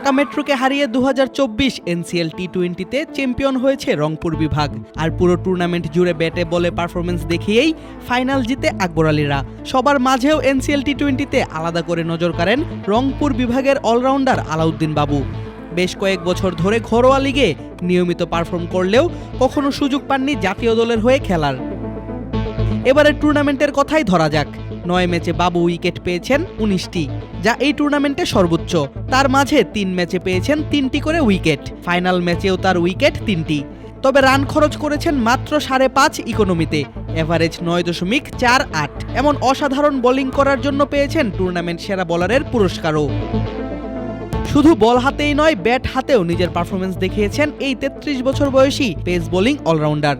ঢাকা মেট্রোকে হারিয়ে দু হাজার চব্বিশ এনসিএল টি টোয়েন্টিতে চ্যাম্পিয়ন হয়েছে রংপুর বিভাগ। আর পুরো টুর্নামেন্ট জুড়ে ব্যাটে বলে পারফরমেন্স দেখিয়েই ফাইনাল জিতে আকবর আলীরা। সবার মাঝেও এনসিএল টি টোয়েন্টিতে আলাদা করে নজর কাড়েন রংপুর বিভাগের অলরাউন্ডার আলাউদ্দিন বাবু। বেশ কয়েক বছর ধরে ঘরোয়া লিগে নিয়মিত পারফর্ম করলেও কখনো সুযোগ পাননি জাতীয় দলের হয়ে খেলার। এবারের টুর্নামেন্টের কথাই ধরা যাক। নয় ম্যাচে বাবু উইকেট পেয়েছেন উনিশটি, যা এই টুর্নামেন্টে সর্বোচ্চ। তার মাঝে তিন ম্যাচে পেয়েছেন তিনটি করে উইকেট, ফাইনাল ম্যাচেও তার উইকেট তিনটি। তবে রান খরচ করেছেন মাত্র সাড়ে পাঁচ ইকোনমিতে এভারেজ নয় দশমিক চার আট। এমন অসাধারণ বোলিং করার জন্য পেয়েছেন টুর্নামেন্ট সেরা বলারের পুরস্কারও। শুধু বল হাতেই নয় ব্যাট হাতেও নিজের পারফরমেন্স দেখিয়েছেন এই তেত্রিশ বছর বয়সী পেস বোলিং অলরাউন্ডার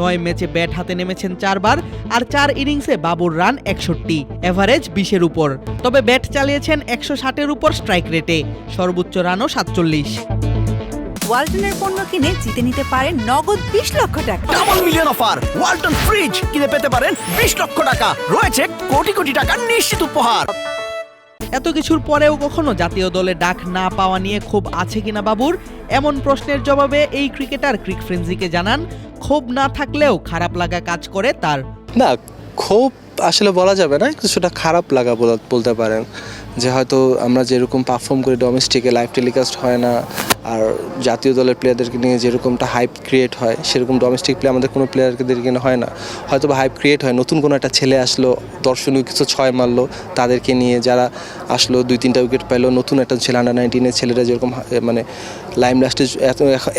নয় ম্যাচে ব্যাট হাতে নেমেছেন চারবার আর চার ইনিংসে বাবুর রান একষট্টি এভারেজ বিশের উপর। তবে ব্যাট চালিয়েছেন একশো ষাটের উপর স্ট্রাইক রেটে সর্বোচ্চ রানও সাতচল্লিশ। ওয়ালটনের পণ্য কিনে জিতে নিতে পারেন নগদ বিশ লক্ষ টাকা। Double million offer Walton fridge কিনে পেতে পারেন বিশ লক্ষ টাকা। রয়েছে কোটি কোটি টাকার নিশ্চিত উপহার। এত কিছুর পরেও কখনো জাতীয় দলে ডাক না পাওয়া নিয়ে খুব আছে কিনা বাবুর? এমন প্রশ্নের জবাবে এই ক্রিকেটার ক্রিক ফ্রেন্সিকে জানান ক্ষোভ না থাকলেও খারাপ লাগা কাজ করে তার। না, ক্ষোভ আসলে বলা যাবে না, কিছুটা খারাপ লাগা বলা- বলতে পারেন। যে হয়তো আমরা যেরকম পারফর্ম করি ডোমেস্টিকে লাইভ টেলিকাস্ট হয় না, আর জাতীয় দলের প্লেয়ারদেরকে নিয়ে যেরকমটা হাইপ ক্রিয়েট হয়, সেরকম ডোমেস্টিক প্লে আমাদের কোনো প্লেয়ারদেরকে নিয়ে হয় না। হয়তো বা হাইপ ক্রিয়েট হয়, নতুন কোনো একটা ছেলে আসলো, দর্শনীয় কিছু ছয় মারলো, তাদেরকে নিয়ে যারা আসলো, দুই তিনটা উইকেট পাইলো, নতুন একটা ছেলে আন্ডার নাইনটিনের ছেলেরা যেরকম মানে লাইম লাস্টে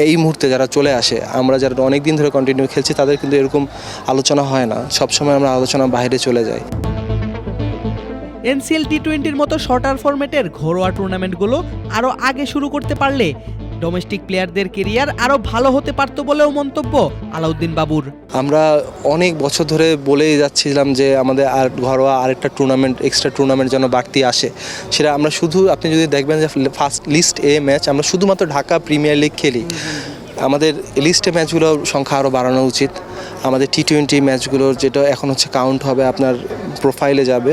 এই মুহূর্তে যারা চলে আসে, আমরা যারা অনেক দিন ধরে কন্টিনিউ খেলছি, তাদের কিন্তু এরকম আলোচনা হয় না। সবসময় আমরা আলোচনা বাইরে চলে যাই। এনসিএল টি টোয়েন্টির মতো শর্টার ফরম্যাটের ঘরোয়া টুর্নামেন্টগুলো আরও আগে শুরু করতে পারলে ডোমেস্টিক প্লেয়ারদের কেরিয়ার আরও ভালো হতে পারত বলেও মন্তব্য আলাউদ্দিন বাবুর। আমরা অনেক বছর ধরে বলেই যাচ্ছিলাম যে আমাদের আর ঘরোয়া আরেকটা টুর্নামেন্ট এক্সট্রা টুর্নামেন্ট যেন বাড়তি আসে। সেটা আমরা শুধু আপনি যদি দেখবেন যে ফার্স্ট লিস্ট এ ম্যাচ আমরা শুধুমাত্র ঢাকা প্রিমিয়ার লিগ খেলি। আমাদের লিস্টে ম্যাচগুলোর সংখ্যা আরও বাড়ানো উচিত। আমাদের টি টোয়েন্টি ম্যাচগুলোর যেটা এখন হচ্ছে কাউন্ট হবে আপনার প্রোফাইলে যাবে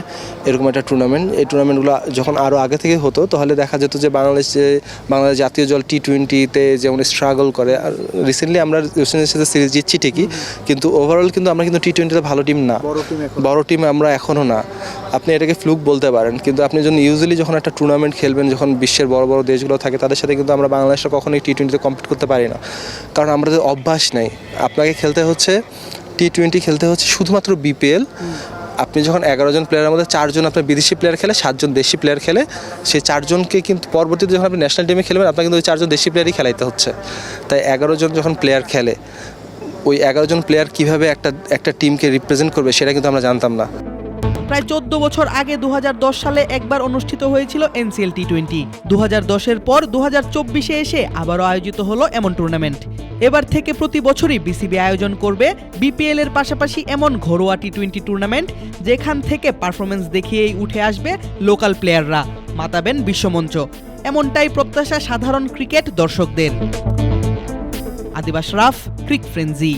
এরকম একটা টুর্নামেন্ট এই টুর্নামেন্টগুলো যখন আরও আগে থেকে হতো তাহলে দেখা যেত যে বাংলাদেশ যে বাংলাদেশ জাতীয় দল টি টোয়েন্টিতে যেমন স্ট্রাগল করে আর রিসেন্টলি আমরা ওয়েস্ট ইন্ডিজের সাথে সিরিজ জিতছি ঠিকই কিন্তু ওভারঅল কিন্তু আমরা কিন্তু টি টোয়েন্টিতে ভালো টিম না। বড় টিম আমরা এখনও না। আপনি এটাকে ফ্লুক বলতে পারেন কিন্তু আপনি যখন ইউজুয়ালি যখন একটা টুর্নামেন্ট খেলবেন যখন বিশ্বের বড় বড় দেশগুলো থাকে তাদের সাথে কিন্তু আমরা বাংলাদেশটা কখনোই টি টোয়েন্টিতে কম্পিট করতে পারি না। কারণ আমাদের অভ্যাস নেই। আপনাকে খেলতে হচ্ছে টি টোয়েন্টি খেলতে হচ্ছে শুধুমাত্র বিপিএল আপনি যখন এগারো জন প্লেয়ারের মধ্যে চারজন আপনার বিদেশি প্লেয়ার খেলে সাতজন দেশি প্লেয়ার খেলে, সেই চারজনকে কিন্তু পরবর্তীতে যখন আপনি ন্যাশনাল টিমে খেলবেন, আপনাকে কিন্তু ওই চারজন দেশি প্লেয়ারই খেলাইতে হচ্ছে। তাই এগারো জন যখন প্লেয়ার খেলে, ওই এগারো জন প্লেয়ার কীভাবে একটা একটা টিমকে রিপ্রেজেন্ট করবে, সেটা কিন্তু আমরা জানতাম না। প্রায় চোদ্দ বছর আগে দুহাজার দশ সালে একবার অনুষ্ঠিত হয়েছিল এনসিএল টি টোয়েন্টি দু এর পর দু চব্বিশে এসে আবারও আয়োজিত হলো এমন টুর্নামেন্ট। এবার থেকে প্রতি বছরই বিসিবি আয়োজন করবে বিপিএল এর পাশাপাশি এমন ঘরোয়া টি টোয়েন্টি টুর্নামেন্ট, যেখান থেকে পারফরমেন্স দেখিয়েই উঠে আসবে লোকাল প্লেয়াররা, মাতাবেন বিশ্বমঞ্চ। এমনটাই প্রত্যাশা সাধারণ ক্রিকেট দর্শকদের। আদিবাস রাফ, ক্রিক ফ্রেন্জি